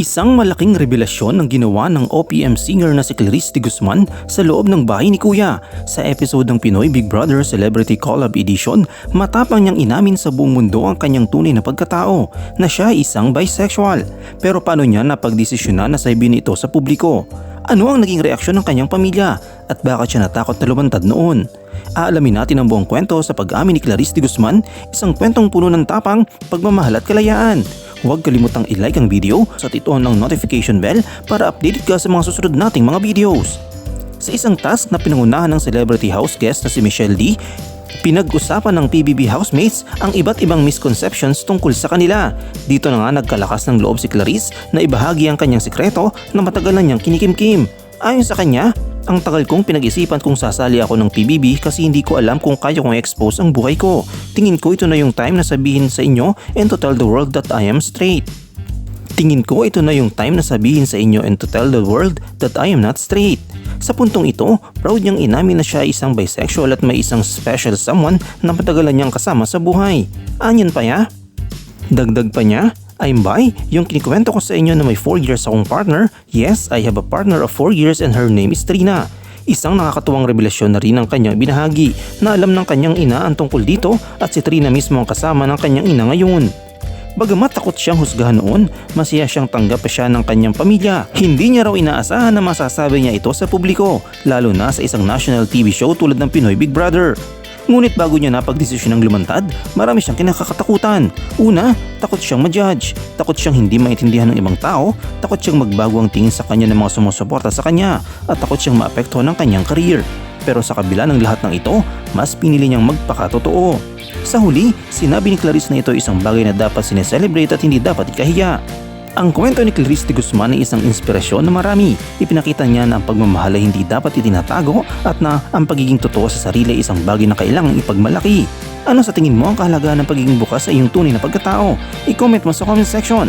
Isang malaking revelasyon ang ginawa ng OPM singer na si Clarice de Guzman sa loob ng bahay ni Kuya. Sa episode ng Pinoy Big Brother Celebrity Collab Edition, matapang niyang inamin sa buong mundo ang kanyang tunay na pagkatao na siya ay isang bisexual. Pero paano niya napagdesisyonan na sabihin ito sa publiko? Ano ang naging reaksyon ng kanyang pamilya at bakit siya natakot na lumantad noon? Aalamin natin ang buong kwento sa pag-amin ni Clarice de Guzman, isang kwentong puno ng tapang, pagmamahal at kalayaan. Huwag kalimutang i-like ang video at ito ng notification bell para updated ka sa mga susunod nating mga videos. Sa isang task na pinangunahan ng celebrity house guest na si Michelle D, pinag-usapan ng PBB housemates ang iba't ibang misconceptions tungkol sa kanila. Dito na nga nagkalakas ng loob si Clarice na ibahagi ang kanyang sikreto na matagal na niyang kinikimkim. Ayon sa kanya, ang tagal kong pinag-isipan kung sasali ako ng PBB kasi hindi ko alam kung kaya kong expose ang buhay ko. Tingin ko ito na yung time na sabihin sa inyo and to tell the world that I am straight. Tingin ko ito na yung time na sabihin sa inyo and to tell the world that I am not straight. Sa puntong ito, proud niyang inamin na siya ay isang bisexual at may isang special someone na matagalan niyang kasama sa buhay. Anyan pa ya? Dagdag pa niya, I'm bi, yung kinikwento ko sa inyo na may 4 years akong partner. Yes, I have a partner of 4 years and her name is Trina. Isang nakakatuwang revelasyon na rin ang kanyang binahagi na alam ng kanyang ina ang tungkol dito at si Trina mismo ang kasama ng kanyang ina ngayon. Bagamat takot siyang husgahan noon, masaya siyang tanggap siya ng kanyang pamilya. Hindi niya raw inaasahan na masasabi niya ito sa publiko, lalo na sa isang national TV show tulad ng Pinoy Big Brother. Ngunit bago niya napagdesisyon ng lumantad, marami siyang kinakakatakutan. Una, takot siyang ma-judge, takot siyang hindi maintindihan ng ibang tao, takot siyang magbago ang tingin sa kanya ng mga sumusuporta sa kanya, at takot siyang maapektuhan ng kanyang career. Pero sa kabila ng lahat ng ito, mas pinili niyang magpakatotoo. Sa huli, sinabi ni Clarice na ito isang bagay na dapat sineselebrate at hindi dapat ikahiya. Ang kwento ni Clarice de Guzman ay isang inspirasyon na marami. Ipinakita niya na ang pagmamahal ay hindi dapat itinatago at na ang pagiging totoo sa sarili ay isang bagay na kailangang ipagmalaki. Ano sa tingin mo ang kahalagaan ng pagiging bukas sa iyong tunay na pagkatao? I-comment mo sa comment section.